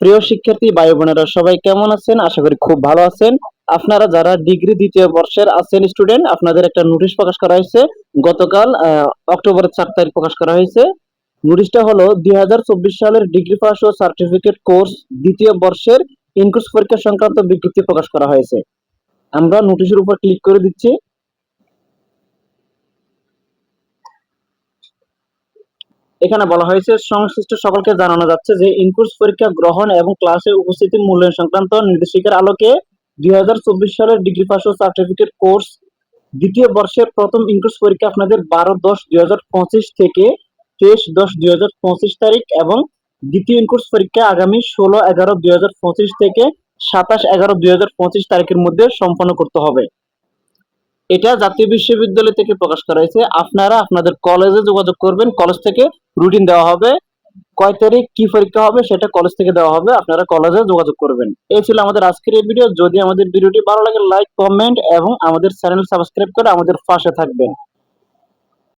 প্রিয় শিক্ষার্থী, ভাই বোনেরা, সবাই কেমন আছেন? আশা করি খুব ভালো আছেন। আপনারা যারা ডিগ্রি দ্বিতীয় বর্ষের আছেন স্টুডেন্ট আপনাদের একটা নোটিশ প্রকাশ করা হয়েছে। গতকাল অক্টোবরের চার তারিখ প্রকাশ করা হয়েছে। নোটিশটা হলো দুই হাজার চব্বিশ সালের ডিগ্রি পাস ও সার্টিফিকেট কোর্স দ্বিতীয় বর্ষের ইনকোর্স পরীক্ষা সংক্রান্ত বিজ্ঞপ্তি প্রকাশ করা হয়েছে। আমরা নোটিশের উপর ক্লিক করে দিচ্ছি। এখানে বলা হয়েছে, সংশ্লিষ্ট সকলকে জানানো যাচ্ছে যে ইনকোর্স পরীক্ষা গ্রহণ এবং ক্লাসে উপস্থিতি মূল্যায়ন সংক্রান্ত নির্দেশিকার আলোকে দুই সালের ডিগ্রি পাস ও সার্টিফিকেট কোর্স দ্বিতীয় বর্ষের প্রথম ইনকোর্স পরীক্ষা আপনাদের বারো দশ দুই থেকে তেইশ দশ দুই তারিখ এবং দ্বিতীয় ইনকোর্স পরীক্ষা আগামী ষোলো এগারো দুই থেকে সাতাশ এগারো দুই তারিখের মধ্যে সম্পন্ন করতে হবে। এটা জাতীয় বিশ্ববিদ্যালয় থেকে প্রকাশ করা হয়েছে। আপনারা আপনাদের কলেজে যোগাযোগ করবেন। কলেজ থেকে রুটিন দেওয়া হবে। কয় তারিখ, কি পরীক্ষা হবে সেটা কলেজ থেকে দেওয়া হবে। আপনারা কলেজে যোগাযোগ করবেন। এই ছিল আমাদের আজকের এই ভিডিও যদি আমাদের ভিডিওটি ভালো লাগে লাইক কমেন্ট এবং আমাদের চ্যানেল সাবস্ক্রাইব করে আমাদের পাশে থাকবেন।